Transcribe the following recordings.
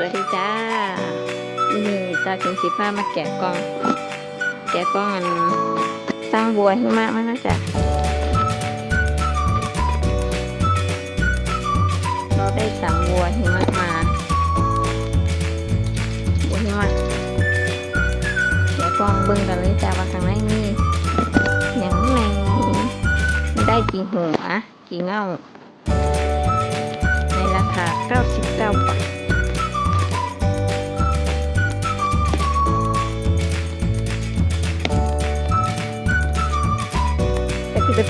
สวัสดีจ้า นี่ตาถึงสิผ้ามาแกะกล่อง แกะกล่องอันสร้างบัวหิมะมานะจ๊ะเราได้สั่งบัวหิมะมาบัวหิมะแกะกล่องเบิ่งกันเลยจ้าว่าข้างในมีอย่างไรได้กี่หัวกี่เง่า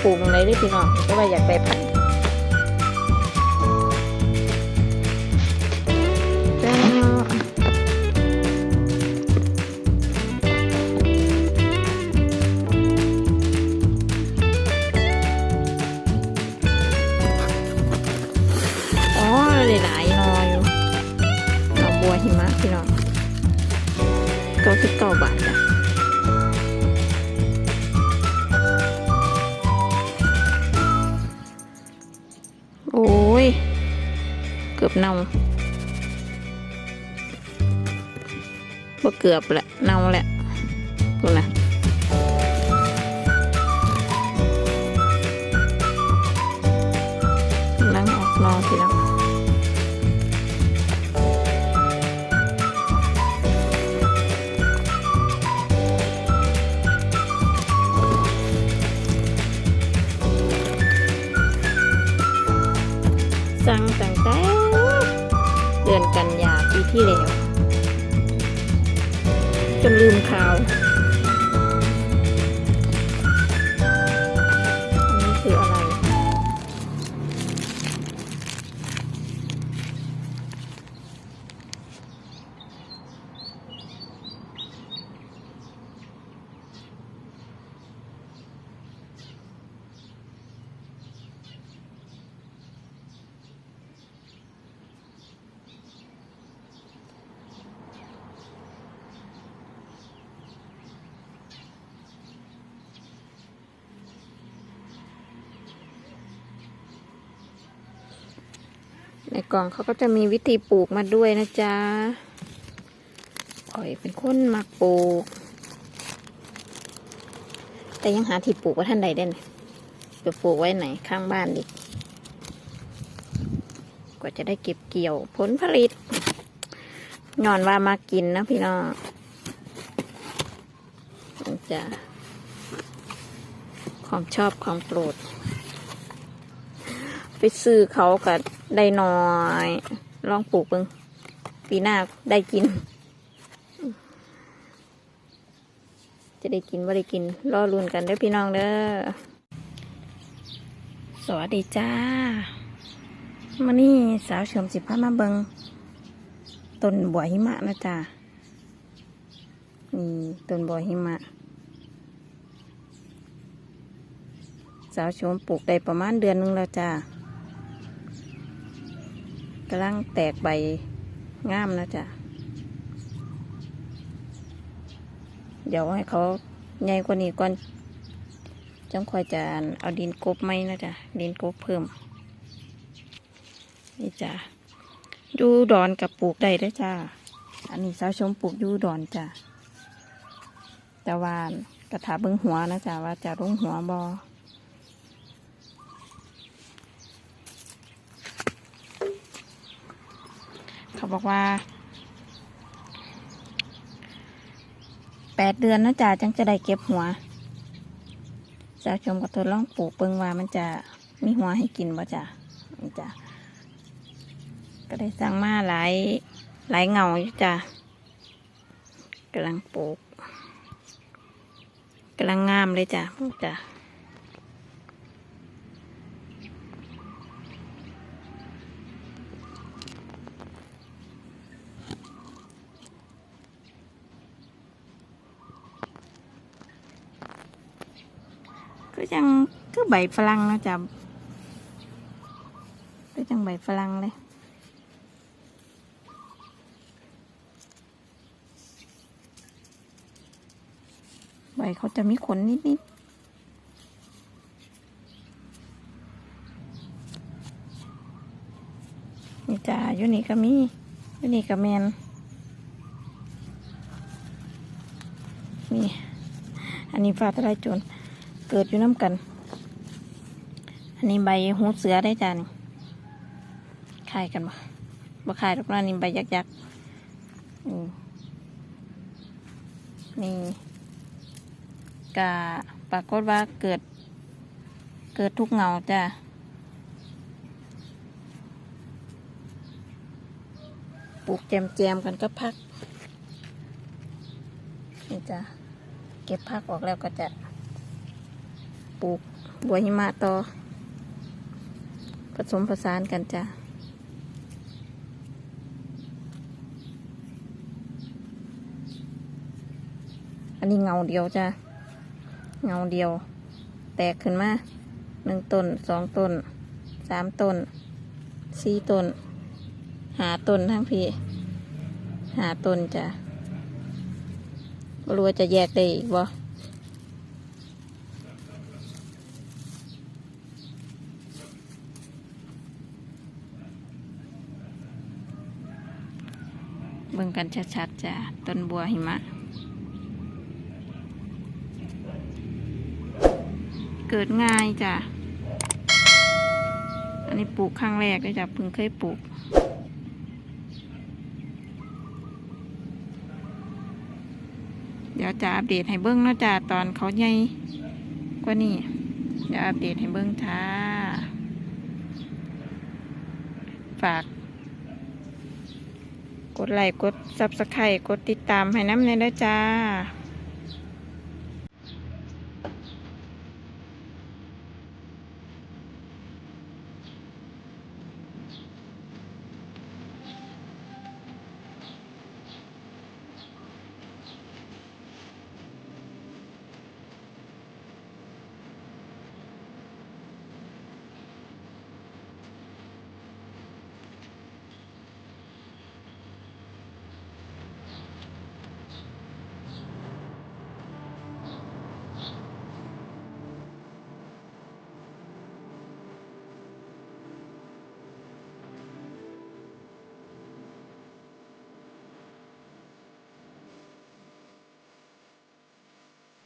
ปลูกตรงไหนด้พี่น้องก็ว่าอยากไปพันธุ์จ้าอ๋อหลายๆหนออยู่บัวหิมะพี่น้อง99บาทจ้ะ โอ้ย เกือบเน่าบ่เกือบแหละเน่าแหละดูนะนั่งออกนอทีแล้ว สั่งตั้งแต่เดือนกันยาปีที่แล้ว จนลืมข่าวอันนี้คืออะไร ในกล่องเขาก็จะมีวิธีปลูกมาด้วยนะจ๊ะอ่อยเป็นคนมักปลูก แต่ยังหาที่ปลูกว่าท่านใดเด่นจะปลูกไว้ไหนข้างบ้านดิกว่าจะได้เก็บเกี่ยวผลผลิตนอนว่ามากินนะพี่น้องจะความชอบความโปรด ไปซื้อเขาก็ได้น้อย ลองปลูกเบิ่งปีหน้าได้กิน จะได้กินว่าได้กิน รอรุนกันเด้อพี่น้องเด้อสวัสดีจ้ามานี่สาวเฉิมสิบพามาเบิงต้นบัวหิมะนะจ้านี่ต้นบัวหิมะ สาวชมปลูกได้ประมาณเดือนหนึงแล้วจ้า กำลังแตกใบงามนะจ๊ะ เดี๋ยวให้เขาใหญ่กว่านี้ก่อนจังคอยจะเอาดินกบไหมนะจ๊ะ ดินกบเพิ่ม นี่จ้ะยูดอนกับปลูกได้ได้จ้า อันนี้สาวชมปลูกยูดอนจ้ะแต่ว่ากระถาเบิ้งหัวนะจ๊ะว่าจะลงหัวบอ เขา บอกว่าแปดเดือนนะจ๊ะจังจะได้เก็บหัวสาวชมก็ทดลองปลูกเบิ่งว่ามันจะมีหัวให้กินบ่จ้ะนี่จ้ะก็ได้สั่งมาหลายหลายเงาอยู่จ้ะกำลังปลูกกำลังงามเลยจ้ะพวกจ้ะ ก็ยังก็ใบฝรั่งนะจ๊ะก็ยังใบฝรั่งเลยใบเขาจะมีขนนิดๆนี่จ้าอยู่นี่ก็มีอันนี้กับแมนนี่ อันนี้ฟ้าทลายโจร เกิดอยู่น้ำกัน อันนี้ใบหูเสือได้จานี่คายกันบ่บ่คายทุกนั้นนี่ใบยักยักอืมนี่กะปรากฏว่าเกิด เกิดทุกเงาจ้ะปลูกแจมแจมกันก็พักนี่จ้ะเก็บพักออกแล้วก็จะ ปลูกบัวหิมะต่อ ผสมผสานกันจ้ะอันนี้เงาเดียวจ้ะเงาเดียว แตกขึ้นมาหนึ่งต้นสองต้นสามต้นสี่ต้นหาต้นทั้งพี่ หาต้นจ้ะบ่รู้ว่าจะแยกได้อีกบ่เบิ่งกันชัดๆจ้ะต้นบัวหิมะ เกิดง่ายจ้ะอันนี้ปลูกครั้งแรกเลยจ้ะเพิ่งเคยปลูกเดี๋ยวจะอัปเดตให้เบิ้งนาะจ้ะตอนเขาใหญ่กว่านี้เดี๋ยวอัปเดตให้เบิ้งจ้าฝาก กดไลค์กดซับสไครต์กดติดตามให้น้ำในเด้อจ้า